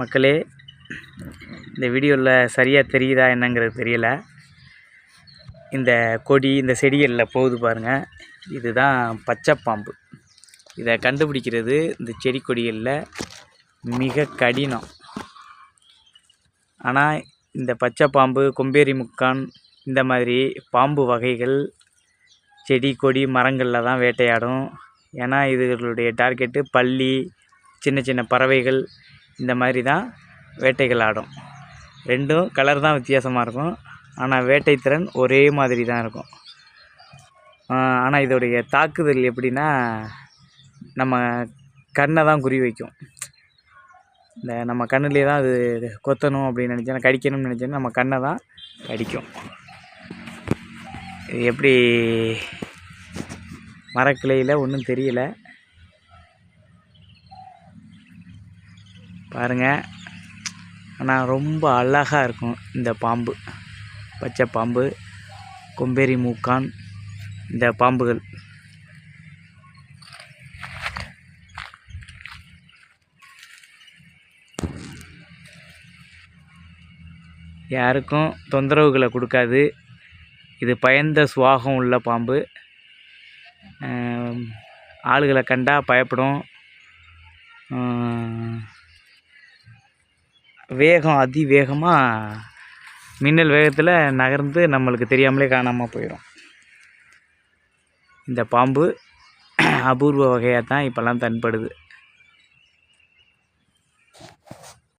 மக்களே இந்த வீடியோவில் சரியாக தெரியுதா என்னங்கிறது தெரியல. இந்த கொடி இந்த செடிகளில் போகுது பாருங்கள் இதுதான் பச்சை பாம்பு இதை கண்டுபிடிக்கிறது இந்த செடி கொடிகளில் மிக கடினம். ஆனால் இந்த பச்சை பாம்பு கொம்பேரி முக்கான் இந்த மாதிரி பாம்பு வகைகள் செடி கொடி மரங்களில் தான் வேட்டையாடும். ஏன்னா இதுகளுடைய டார்கெட்டு பள்ளி சின்ன சின்ன பறவைகள் இந்த மாதிரி தான் வேட்டைகள் ஆடும். ரெண்டும் கலர் தான் வித்தியாசமாக இருக்கும். ஆனால் வேட்டை திறன் ஒரே மாதிரி தான் இருக்கும். ஆனால் இதோடைய தாக்குதல் எப்படின்னா நம்ம கண்ணை தான் குறி வைக்கும். இந்த நம்ம கண்ணுலேயே தான் அது கொத்தணும் அப்படின்னு நினச்சேன்னா கடிக்கணும்னு நினச்சேன்னா நம்ம கண்ணை தான் கடிக்கும். இது எப்படி மரக்கிளையில் ஒன்றும் தெரியல. பாருங்க. ஆனால் ரொம்ப அழகாக இருக்கும் இந்த பாம்பு. பச்சை பாம்பு கொம்பேரி மூக்கான் இந்த பாம்புகள். யாருக்கும் தொந்தரவுகளை கொடுக்காது. இது பயந்த சுவாகம் உள்ள பாம்பு. ஆளுகளை கண்டா பயப்படும். வேகம் அதிவேகமாக மின்னல் வேகத்தில் நகர்ந்து நம்மளுக்கு தெரியாமலே காணாமல் போயிடும் இந்த பாம்பு அபூர்வ வகையாக தான் இப்போல்லாம் தன்படுது.